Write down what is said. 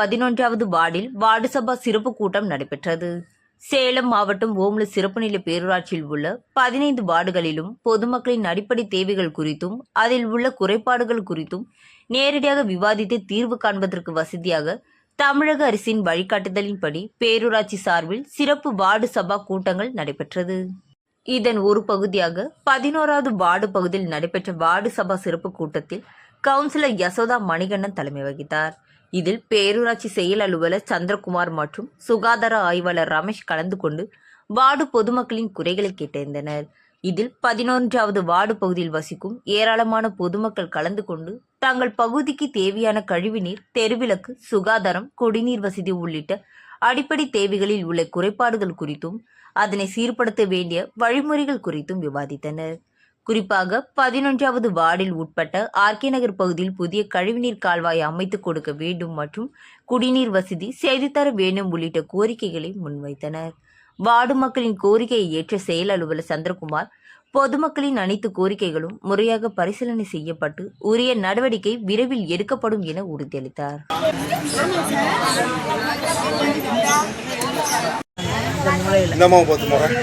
பதினொன்றாவது வார்டில் வார்டு சபா சிறப்பு கூட்டம் நடைபெற்றது. சேலம் மாவட்டம் ஓமலு சிறப்பு நிலை பேரூராட்சியில் உள்ள பதினைந்து வார்டுகளிலும் பொதுமக்களின் அடிப்படை தேவைகள் குறித்தும் அதில் உள்ள குறைபாடுகள் குறித்தும் நேரடியாக விவாதித்து தீர்வு காண்பதற்கு வசதியாக தமிழக அரசின் வழிகாட்டுதலின்படி பேரூராட்சி சார்பில் சிறப்பு வார்டு சபா கூட்டங்கள் நடைபெற்றது. இதன் ஒரு பகுதியாக பதினோராவது வார்டு பகுதியில் நடைபெற்ற வார்டு சபா சிறப்பு கூட்டத்தில் கவுன்சிலர் யசோதா மணிகண்டன் தலைமை வகித்தார். இதில் பேரூராட்சி செயல் அலுவலர் சந்திரகுமார் மற்றும் சுகாதார ஆய்வாளர் ரமேஷ் கலந்து கொண்டு வார்டு பொதுமக்களின் குறைகளை கேட்டறிந்தனர். இதில் பதினொன்றாவது வார்டு பகுதியில் வசிக்கும் ஏராளமான பொதுமக்கள் கலந்து கொண்டு தங்கள் பகுதிக்கு தேவையான கழிவுநீர் தெருவிளக்கு சுகாதாரம் குடிநீர் வசதி உள்ளிட்ட அடிப்படை தேவைகளில் உள்ள குறைபாடுகள் குறித்தும் அதனை சீர்படுத்த வேண்டிய வழிமுறைகள் குறித்தும் விவாதித்தனர். குறிப்பாக பதினொன்றாவது வார்டில் உட்பட்ட ஆர்கே நகர் பகுதியில் புதிய கழிவுநீர் கால்வாய் அமைத்துக் கொடுக்க வேண்டும் மற்றும் குடிநீர் வசதி செய்து தர வேண்டும் உள்ளிட்ட கோரிக்கைகளை முன்வைத்தனர். வார்டு மக்களின் கோரிக்கையை ஏற்ற செயல் அலுவலர் சந்திரகுமார் பொதுமக்களின் அனைத்து கோரிக்கைகளும் முறையாக பரிசீலனை செய்யப்பட்டு உரிய நடவடிக்கை விரைவில் எடுக்கப்படும் என உறுதியளித்தார். இந்தம்மா பார்த்து போகிறேன்